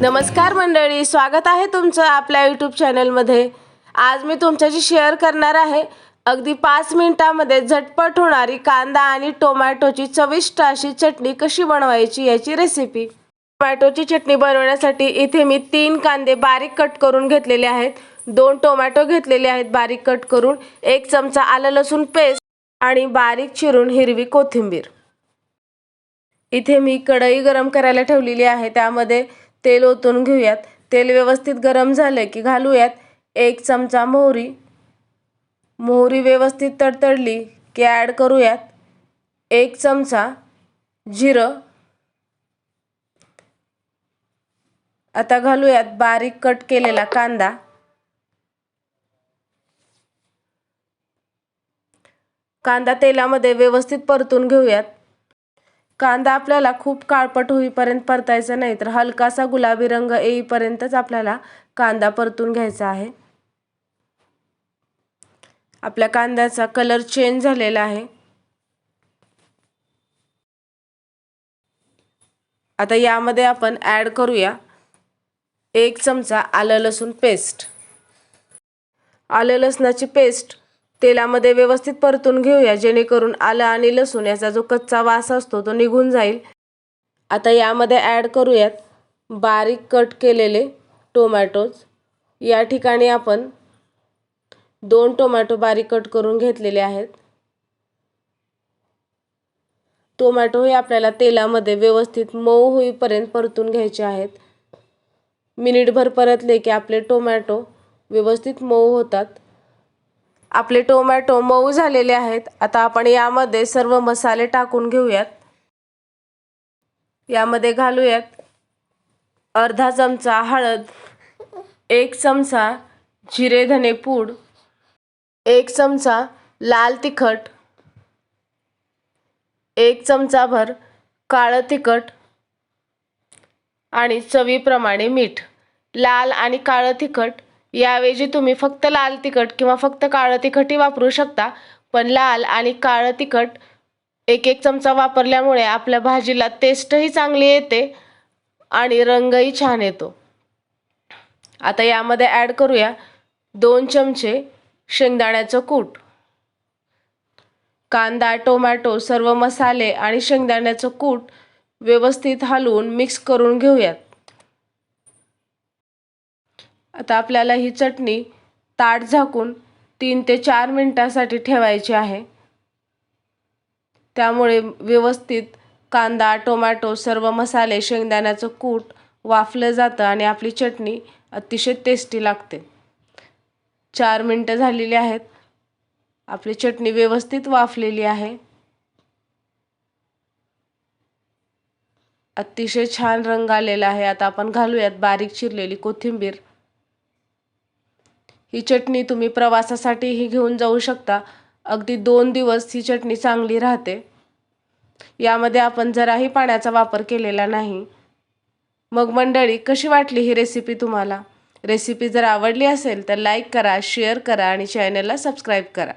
नमस्कार मंडळी स्वागत आहे तुमचं आपल्या यूट्यूब चॅनलमध्ये आज मी तुमच्याशी शेअर करणार आहे अगदी पाच मिनिटामध्ये झटपट होणारी कांदा आणि टोमॅटोची चविष्ट अशी चटणी कशी बनवायची याची रेसिपी टोमॅटोची चटणी बनवण्यासाठी इथे मी तीन कांदे बारीक कट करून घेतलेले आहेत. दोन टोमॅटो घेतलेले आहेत बारीक कट करून एक चमचा आलं लसूण पेस्ट आणि बारीक चिरून हिरवी कोथिंबीर. इथे मी कढई गरम करायला ठेवलेली आहे त्यामध्ये तेल ओतून घेऊयात. तेल व्यवस्थित गरम झालं की घालूयात. एक चमचा मोहरी. मोहरी व्यवस्थित तडतडली की ॲड करूयात. एक चमचा जिरं. आता घालूयात बारीक कट केलेला कांदा. कांदा तेलामध्ये व्यवस्थित परतून घेऊयात. कांदा आपल्याला खूप काळपट होईपर्यंत परतायचा नाही तर हलकासा गुलाबी रंग येईपर्यंतच आपल्याला कांदा परतून घ्यायचा आहे. आपल्या कांद्याचा कलर चेंज झालेला आहे. आता यामध्ये आपण ॲड करूया एक चमचा आलं लसूण पेस्ट. आलं लसणाची पेस्ट तेलामध्ये व्यवस्थित परतून घेऊया जेणेकरून आलं आणि लसूण याचा जो कच्चा वास असतो तो निघून जाईल. आता यामध्ये ॲड करूयात बारीक कट केलेले टोमॅटोज या ठिकाणी आपण दोन टोमॅटो बारीक कट करून घेतलेले आहेत. टोमॅटो हे आपल्याला तेलामध्ये व्यवस्थित मऊ होईपर्यंत परतून घ्यायचे आहेत. मिनिटभर परतले की आपले टोमॅटो व्यवस्थित मऊ होतात. आपले टोमॅटो मऊ झालेले आहेत. आता आपण यामध्ये सर्व मसाले टाकून घेऊयात. यामध्ये घालूयात अर्धा चमचा हळद एक चमचा जिरे धने पूड एक चमचा लाल तिखट एक चमचाभर काळं तिखट आणि चवीप्रमाणे मीठ. लाल आणि काळं तिखट याऐवजी तुम्ही फक्त लाल तिखट किंवा फक्त काळं तिखटही वापरू शकता पण लाल आणि काळं तिखट एक एक चमचा वापरल्यामुळे आपल्या भाजीला टेस्टही चांगली येते आणि रंगही छान येतो. आता यामध्ये ॲड करूया दोन चमचे शेंगदाण्याचं कूट. कांदा टोमॅटो सर्व मसाले आणि शेंगदाण्याचं कूट व्यवस्थित हलवून मिक्स करून घेऊयात. आता आपल्याला ही चटणी ताट झाकून तीन ते चार मिनटासाठी ठेवायची आहे. त्यामुळे व्यवस्थित कांदा टोमॅटो सर्व मसाले शेंगदाण्याचं कूट वाफलं जातं आणि आपली चटणी अतिशय टेस्टी लागते. चार मिनटं झालेली आहेत. आपली चटणी व्यवस्थित वाफलेली आहे. अतिशय छान रंग आलेला आहे. आता आपण घालूयात बारीक चिरलेली कोथिंबीर. ही चटणी तुम्ही प्रवासासाठीही घेऊन जाऊ शकता. अगदी दोन दिवस ही चटणी चांगली राहते. यामध्ये आपण जराही पाण्याचा वापर केलेला नाही. मग मंडळी कशी वाटली ही रेसिपी तुम्हाला? रेसिपी जर आवडली असेल तर लाईक करा शेअर करा आणि चॅनलला सबस्क्राईब करा.